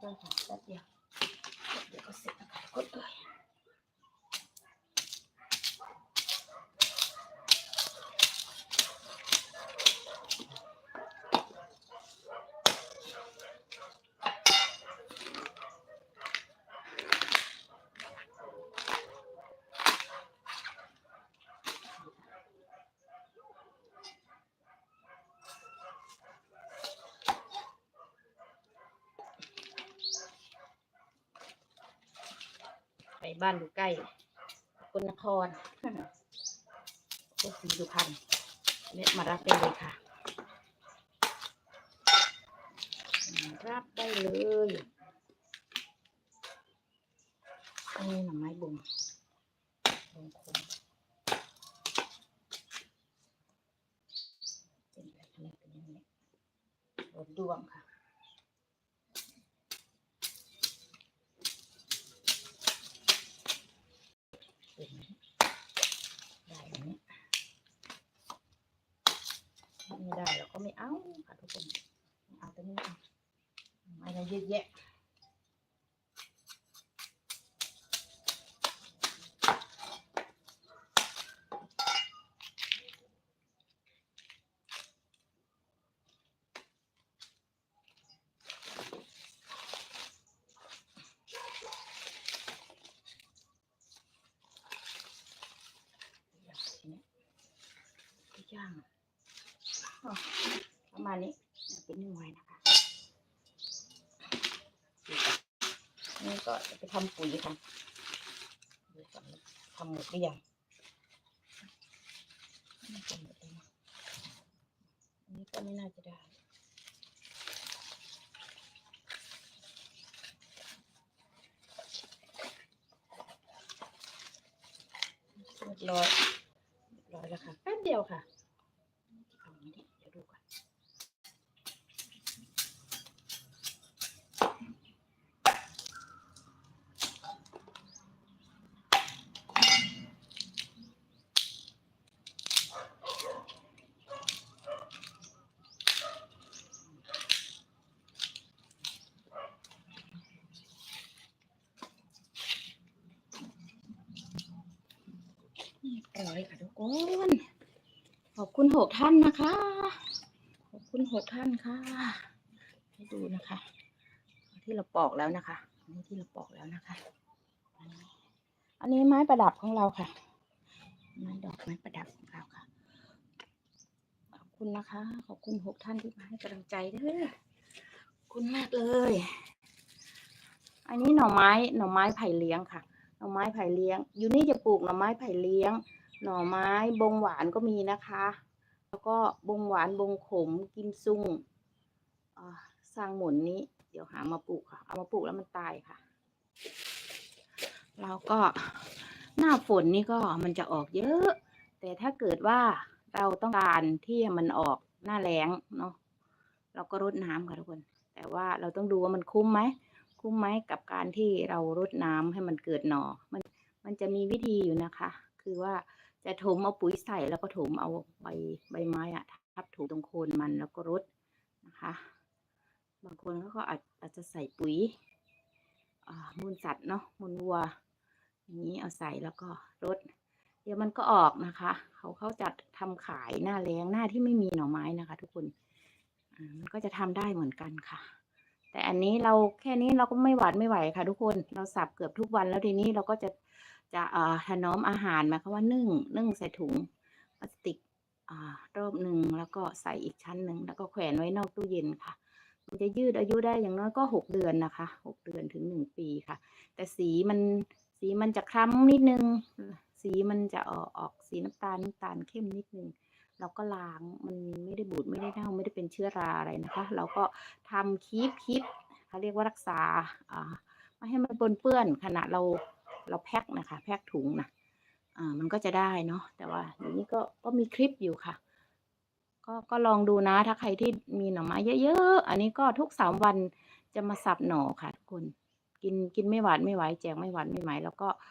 Tas, tas, tas diam. บ้านอยู่ใกล้คนนครกศรีสุพรรณเละมารับได้เลยค่ะ รับได้เลยอันนี้หน่อไม้บ่งบ่งคมเป็นอะไรเนี่ยเป็นอยังไงโดดวงค่ะ เป็นได้ไหมเนี่ยถ้าไม่ได้เราก็ไม่เอาค่ะทุกคนเอาตัวนี้เอาไม่เรเยอะแยะอ ย่างประมาณนี้เป็นหน่ว้นะคะนี่ก็จะไปทำปุ๋ยค่ะทำหมดหรือยังอันนี้ก็ไม่น่าจะได้เรียบร้อยเรียบร้อยแล้วค่ะแป๊บเดียวค่ะเอาอย่างนี้ดิเดี๋ยวดูก่อน เรียบร้อยค่ะทุกคนขอบคุณหกท่านนะคะ ขอบคุณหกท่านค่ะ ให้ดูนะคะ ที่เราปอกแล้วนะคะนนี้ที่เราปอกแล้วนะคะอันนี้ไม้ประดับของเราค่ะ ไม้ดอกไม้ประดับของเราค่ะ ขอบคุณนะคะ ขอบคุณหกท่านที่มาให้กำลังใจเด้อขอบคุณมากเลย อันนี้หน่อไม้หน่อไม้ไผ่เลี้ยงค่ะ หน่อไม้ไผ่เลี้ยง อยู่นี่จะปลูกหน่อไม้ไผ่เลี้ยง หน่อไม้บงหวานก็มีนะคะ แล้วก็บงหวานบงขมกิมซุงอ่าสร้างหมุนนี้ เดี๋ยวหามาปลูกค่ะ เอามาปลูกแล้วมันตายค่ะเราก็หน้าฝนนี่ก็มันจะออกเยอะ แต่ถ้าเกิดว่าเราต้องการที่มันออกหน้าแล้งเนาะเราก็รดน้ำค่ะทุกคน แต่ว่าเราต้องดูว่ามันคุ้มไหม คุ้มไหมกับการที่เรารดน้ำให้มันเกิดหน่อมันมันจะมีวิธีอยู่นะคะ คือว่าจะถมเอาปุ๋ยใส่แล้วก็ถมเอาใบใบไม้อะทับถูตรงโคนมันแล้วก็รดนะคะ บางคนเขาก็อาจอาจจะใส่ปุ๋ยมูลสัตว์เนาะมูลวัว อย่างนี้เอาใส่แล้วก็รดเดี๋ยวมันก็ออกนะคะ เขาเขาจะทำขายหน้าแรงหน้าที่ไม่มีหน่อไม้นะคะ ทุกคนมันก็จะทำได้เหมือนกันค่ะ แต่อันนี้เราแค่นี้เราก็ไม่หวาดไม่ไหวค่ะทุกคนเราสับเกือบทุกวันแล้วทีนี้เราก็จะจะเอ่อถนอมอาหารหมายความว่านึ่งนึ่งใส่ถุงพลาสติกอ่ารอบหนึ่งแล้วก็ใส่อีกชั้นหนึ่งแล้วก็แขวนไว้นอกตู้เย็นค่ะ มันจะยืดอายุได้อย่างน้อยก็หกเดือนนะคะหกเดือนถึงหนึ่งปีค่ะ แต่สีมันสีมันจะคล้ำนิดนึง สีมันจะออกออกสีน้ำตาลน้ำตาลเข้มนิดนึง เราก็ล้างมันไม่ได้บูดไม่ได้เน่าไม่ได้เป็นเชื้อราอะไรนะคะ เราก็ทำคีบคีบเขาเรียกว่ารักษาอ่าไม่ให้มันปนเปื้อนขณะเราเราแพ็คนะคะ แพ็คถุงนะอ่ามันก็จะได้เนาะแต่ว่าเดี๋ยวนี้ก็ก็มีคลิปอยู่ค่ะ ก็ก็ลองดูนะถ้าใครที่มีหน่อไม้เยอะๆอันนี้ก็ทุกสามวันจะมาสับหน่อค่ะทุกคนกินกินไม่หวานไม่ไหวแจกไม่หวานไม่ไหวแล้วก็